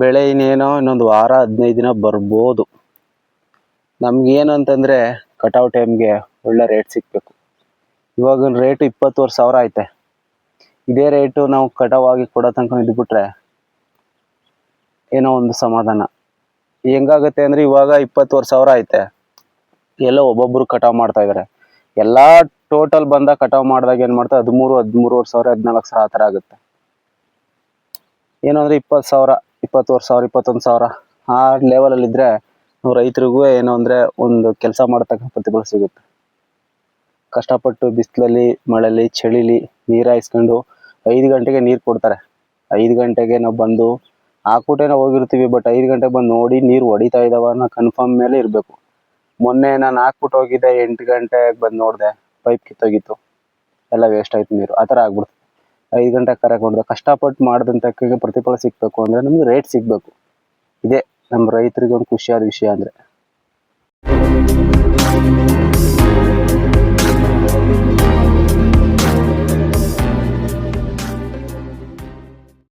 ಬೆಳೆ ಇನ್ನೇನೋ ಇನ್ನೊಂದು ವಾರ, ಹದಿನೈದು ದಿನ ಬರ್ಬೋದು. ನಮ್ಗೇನು ಅಂತಂದರೆ ಕಟಾವ್ ಟೈಮ್ಗೆ ಒಳ್ಳೆ ರೇಟ್ ಸಿಗಬೇಕು. ಇವಾಗಿನ ರೇಟ್ ಇಪ್ಪತ್ತುವರೆ ಸಾವಿರ ಐತೆ. ಇದೇ ರೇಟು ನಾವು ಕಟಾವ್ ಆಗಿ ಕೊಡೋ ತನಕ ಇದ್ಬಿಟ್ರೆ ಏನೋ ಒಂದು ಸಮಾಧಾನ. ಹೆಂಗಾಗುತ್ತೆ ಅಂದರೆ ಇವಾಗ ಇಪ್ಪತ್ತುವರೆ ಸಾವಿರ ಐತೆ. ಎಲ್ಲ ಒಬ್ಬೊಬ್ಬರು ಕಟಾವ್ ಮಾಡ್ತಾ ಇದ್ದಾರೆ ಎಲ್ಲಾ ಟೋಟಲ್ ಬಂದ ಕಟಾವ್ ಮಾಡಿದಾಗ ಏನು ಮಾಡ್ತಾರೆ? ಹದಿಮೂರು, ಹದಿಮೂರುವರೆ ಸಾವಿರ, ಹದಿನಾಲ್ಕು ಸಾವಿರ ಆ ಥರ ಆಗುತ್ತೆ. ಏನು ಅಂದ್ರೆ ಇಪ್ಪತ್ತು ಸಾವಿರ. ಇಪ್ಪತ್ತುವರೆ ಸಾವಿರ, ಇಪ್ಪತ್ತೊಂದು ಸಾವಿರ, ಆ ಲೆವೆಲಲ್ಲಿದ್ದರೆ ನಾವು ರೈತರಿಗೂ ಏನು ಅಂದರೆ ಒಂದು ಕೆಲಸ ಮಾಡತಕ್ಕ ಪ್ರತಿಫಲ ಸಿಗುತ್ತೆ. ಕಷ್ಟಪಟ್ಟು ಬಿಸಿಲಲ್ಲಿ, ಮಳೆಲಿ, ಚಳಿಲಿ ನೀರಾಯಿಸ್ಕೊಂಡು ಐದು ಗಂಟೆಗೆ ನೀರು ಕೊಡ್ತಾರೆ. ಐದು ಗಂಟೆಗೆ ನಾವು ಬಂದು ಹಾಕ್ಬಿಟ್ಟೆ ನಾವು ಹೋಗಿರ್ತೀವಿ ಬಟ್ ಐದು ಗಂಟೆಗೆ ಬಂದು ನೋಡಿ ನೀರು ಹೊಡಿತಾ ಇದಾವ ಅನ್ನೋ ಕನ್ಫರ್ಮ್ ಮೇಲೆ ಇರಬೇಕು. ಮೊನ್ನೆ ನಾನು ಹಾಕ್ಬಿಟ್ಟು ಹೋಗಿದ್ದೆ, ಎಂಟು ಗಂಟೆಗೆ ಬಂದು ನೋಡಿದೆ ಪೈಪ್ ಕಿತ್ತೋಗಿತ್ತು. ಎಲ್ಲ ವೇಸ್ಟ್ ಆಯ್ತು ನೀರು, ಆ ಥರ ಆಗ್ಬಿಡ್ತು. ಐದು ಗಂಟೆ ಕರೆಕ್ಟ್ ಮಾಡಿದೆ ಕಷ್ಟಪಟ್ಟು ಮಾಡಿದಂತಕ್ಕೆ ಪ್ರತಿಫಲ ಸಿಗಬೇಕು ಅಂದ್ರೆ ನಮ್ಗೆ ರೇಟ್ ಸಿಗ್ಬೇಕು. ಇದೇ ನಮ್ಮ ರೈತರಿಗೆ ಒಂದು ಖುಷಿಯಾದ ವಿಷಯ ಅಂದ್ರೆ.